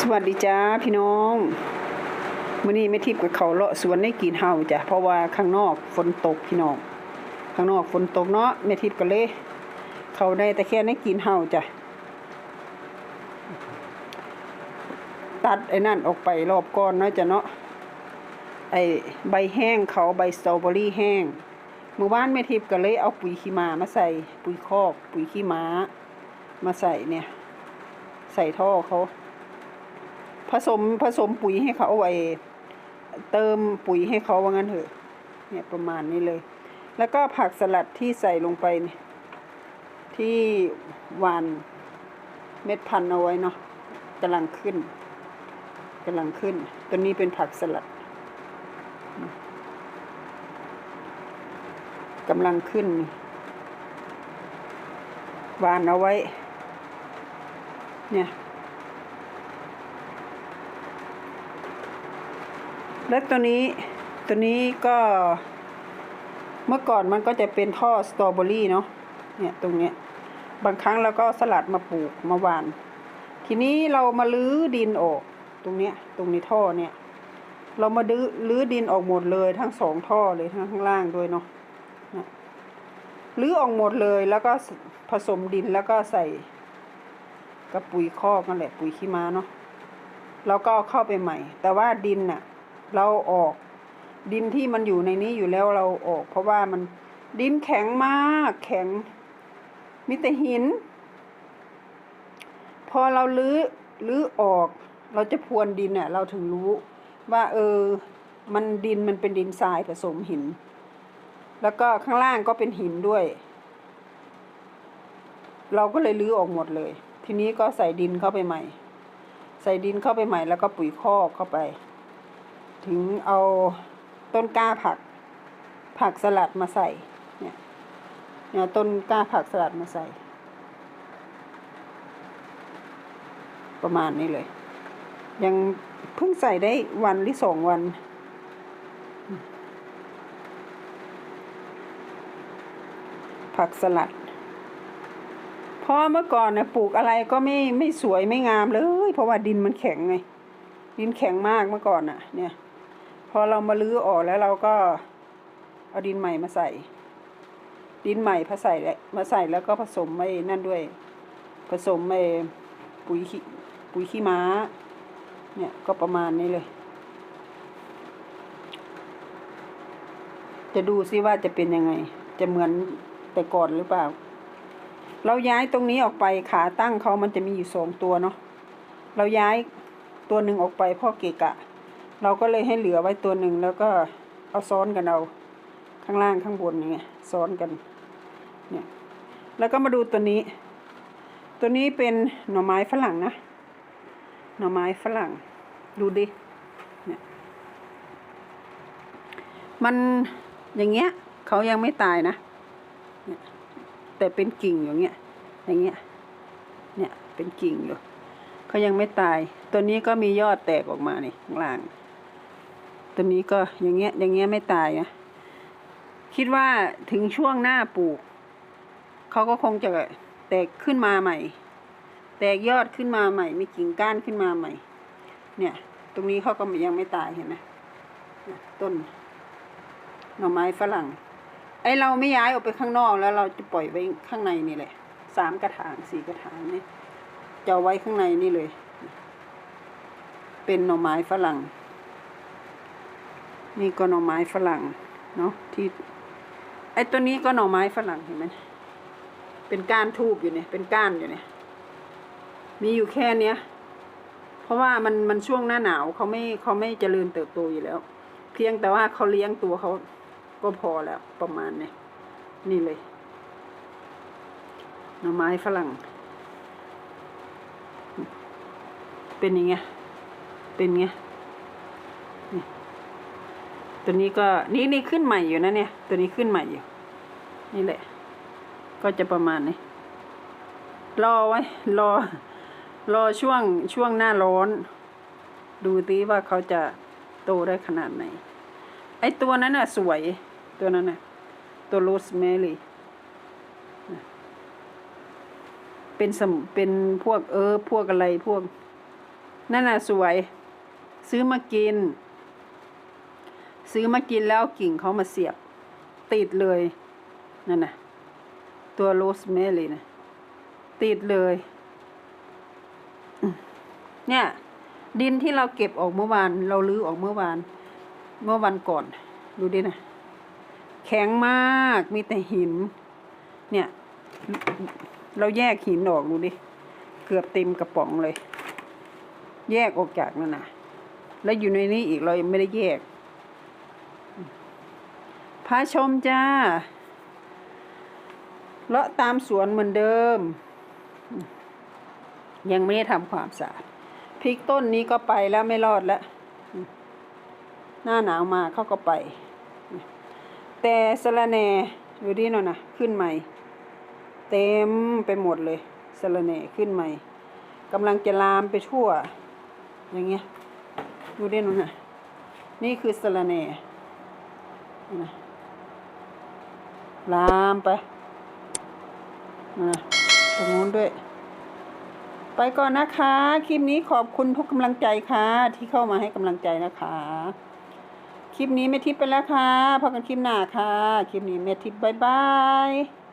สวัสดีจ้าพี่น้องมื้อนี้แม่ทิพย์กับเขาเลาะสวนในกินเฮาจ้ะเพราะว่าข้างนอกฝนตกพี่น้องข้างนอกฝนตกเนาะแม่ทิพย์ก็เลย เขาได้แต่แค่ในกินเฮาจ้ะตัดไอ้นั่นออกไปรอบก่อนเนาะจ้ะเนาะไอ้ใบแห้งเขาใบสตรอเบอรี่แห้งเมื่อวานแม่ทิพย์ก็เลยเอาปุ๋ยขี้มามาใส่ปุ๋ยคอก ปุ๋ยขี้ม้า มาใส่เนี่ย ใส่ท่อเขา ผสมผสมปุ๋ยให้เขาไว้เติมปุ๋ยให้เขาว่างั้นเถอะ เนี่ยประมาณนี้เลย แล้วก็ผักสลัดที่ใส่ลงไปนี่ที่หวานเม็ดพันธุ์เอาไว้เนาะกำลังขึ้นกำลังขึ้น ตัวนี้เป็นผักสลัดกำลังขึ้นวานเอาไว้ เนี่ย และตัวนี้ตัวนี้ก็เมื่อก่อนมันก็จะเป็นท่อสตรอเบอรี่เนาะเนี่ยตรงเนี้ยบางครั้งเราก็สลัดมาปลูกมาหวาน ทีนี้เรามาลื้อดินออก ตรงเนี้ยตรงในท่อเนี่ย เรามาดื้อลื้อดินออกหมดเลยทั้งสองท่อเลยทั้งข้างล่างด้วยเนาะลื้อออกหมดเลยแล้วก็ผสมดินแล้วก็ใส่กับปุ๋ยคอกนั่นแหละปุ๋ยขี้ม้าเนาะแล้วก็เข้าไปใหม่ แต่ว่าดินน่ะ เราออกดินที่มันอยู่ในนี้อยู่แล้วเราออก เพราะว่ามันดินแข็งมากแข็งมีแต่หิน พอเราลื้อลื้อออก เราจะพรวนดินเนี่ยเราถึงรู้ว่า เออ มันดินมันเป็นดินทรายผสมหิน แล้วก็ข้างล่างก็เป็นหินด้วย เราก็เลยลื้อออกหมดเลย ทีนี้ก็ใส่ดินเข้าไปใหม่ ใส่ดินเข้าไปใหม่แล้วก็ปุ๋ยคอกเข้าไป ถึงเอาต้นกล้าผัก ผักสลัดมาใส่ เนี่ยเนี่ยต้นกล้าผักสลัดมาใส่ ประมาณนี้เลย ยังเพิ่งใส่ได้วันหรือสองวันผักสลัด เพราะเมื่อก่อนเนี่ยปลูกอะไรก็ไม่ไม่สวยไม่งามเลย เพราะว่าดินมันแข็งไง ดินแข็งมากเมื่อก่อนน่ะ เนี่ย อเรามาลื้อออกแล้วเราก็เอาดินใหม่มาใส่ ดินใหม่ผสใส่มาใส่แล้วก็ผสมไอ้นั่นด้วย ผสมไอ้ปุ๋ยขี้ปุ๋ยขี้ม้า เนี่ยก็ประมาณนี้เลย จะดูซิว่าจะเป็นยังไง จะเหมือนแต่ก่อนหรือเปล่า เราย้ายตรงนี้ออกไปขาตั้งเขามันจะมีอยู่สองตัวเนาะเราย้ายตัวหนึ่งออกไปพ่อเกะกะ เราก็เลยให้เหลือไว้ตัวหนึ่งแล้วก็เอาซ้อนกันเอาข้างล่างข้างบนอย่างเงี้ยซ้อนกันเนี่ยแล้วก็มาดูตัวนี้ ตัวนี้เป็นหน่อไม้ฝรั่งนะ หน่อไม้ฝรั่ง ดูดิเนี่ยมันอย่างเงี้ยเขายังไม่ตายนะเนี่ยแต่เป็นกิ่งอย่างเงี้ยอย่างเงี้ยเนี่ยเป็นกิ่งอยู่เขายังไม่ตาย ตัวนี้ก็มียอดแตกออกมานี่ข้างล่าง ตัวนี้ก็อย่างเงี้ยอย่างเงี้ยไม่ตายนะคิดว่าถึงช่วงหน้าปลูกเขาก็คงจะแตกขึ้นมาใหม่ แตกยอดขึ้นมาใหม่ มีกิ่งก้านขึ้นมาใหม่ เนี่ย ตรงนี้เขาก็ยังไม่ตายเห็นไหมต้นหน่อไม้ฝรั่ง ไอเราไม่ย้ายออกไปข้างนอกแล้วเราจะปล่อยไว้ข้างในนี่แหละสามกระถางสี่กระถางนี่จะไว้ข้างในนี่เลย เป็นหน่อไม้ฝรั่ง นี่ก็หน่อไม้ฝรั่งเนาะที่ไอตัวนี้ก็หน่อไม้ฝรั่งเห็นไหมเป็นก้านทูบอยู่เนี่ย เป็นก้านอยู่เนี่ย มีอยู่แค่เนี้ย เพราะว่ามันมันช่วงหน้าหนาวเขาไม่เขาไม่เจริญเติบโตอยู่แล้ว เพียงแต่ว่าเขาเลี้ยงตัวเขาก็พอแล้วประมาณเนี้ยนี่เลยหน่อไม้ฝรั่ง เป็นยังไงเป็นไง ตัวนี้ก็นี่นี่ขึ้นใหม่อยู่นะเนี่ย ตัวนี้ขึ้นใหม่อยู่ นี่แหละ ก็จะประมาณนี้ รอไว้ รอ รอช่วงช่วงหน้าร้อน ดูตีว่าเขาจะโตได้ขนาดไหน ไอตัวนั้นน่ะ สวย ตัวนั้นน่ะ ตัวโรสแมรี่เป็นสมเป็นพวกเออ พวกอะไรพวก นั่นน่ะ สวย ซื้อมากิน ซื้อมากินแล้วกิ่งเขามาเสียบ ติดเลย นั่นน่ะตัวโรสแมรี่นะติดเลย เนี่ย ดินที่เราเก็บออกเมื่อวาน เราลื้อออกเมื่อวาน เมื่อวันก่อน ดูดินะแข็งมากมีแต่หิน เนี่ย เราแยกหินออกดูดิ เกือบเต็มกระป๋องเลย แยกออกจากนั่นนะแล้วอยู่ในนี้อีกเรายังไม่ได้แยก พาชมจ้า เลาะตามสวนเหมือนเดิม ยังไม่ได้ทำความสะอาดพริกต้นนี้ก็ไปแล้วไม่รอดแล้ว หน้าหนาวมาเขาก็ไป แต่สะระแหน่อยู่ดีหน่อยนะขึ้นใหม่ เต็มไปหมดเลยสะระแหน่ขึ้นใหม่กำลังจะลามไปทั่ว อย่างเงี้ยดูดิหน่อยนะนี่คือสะระแหน่นะ ลามไปนะตรงนู้นด้วย ไปก่อนนะคะ คลิปนี้ขอบคุณทุกกำลังใจค่ะ ที่เข้ามาให้กำลังใจนะคะ คลิปนี้เมทิปไปแล้วค่ะพบกันคลิปหน้าค่ะ คลิปนี้เมทิปบายบาย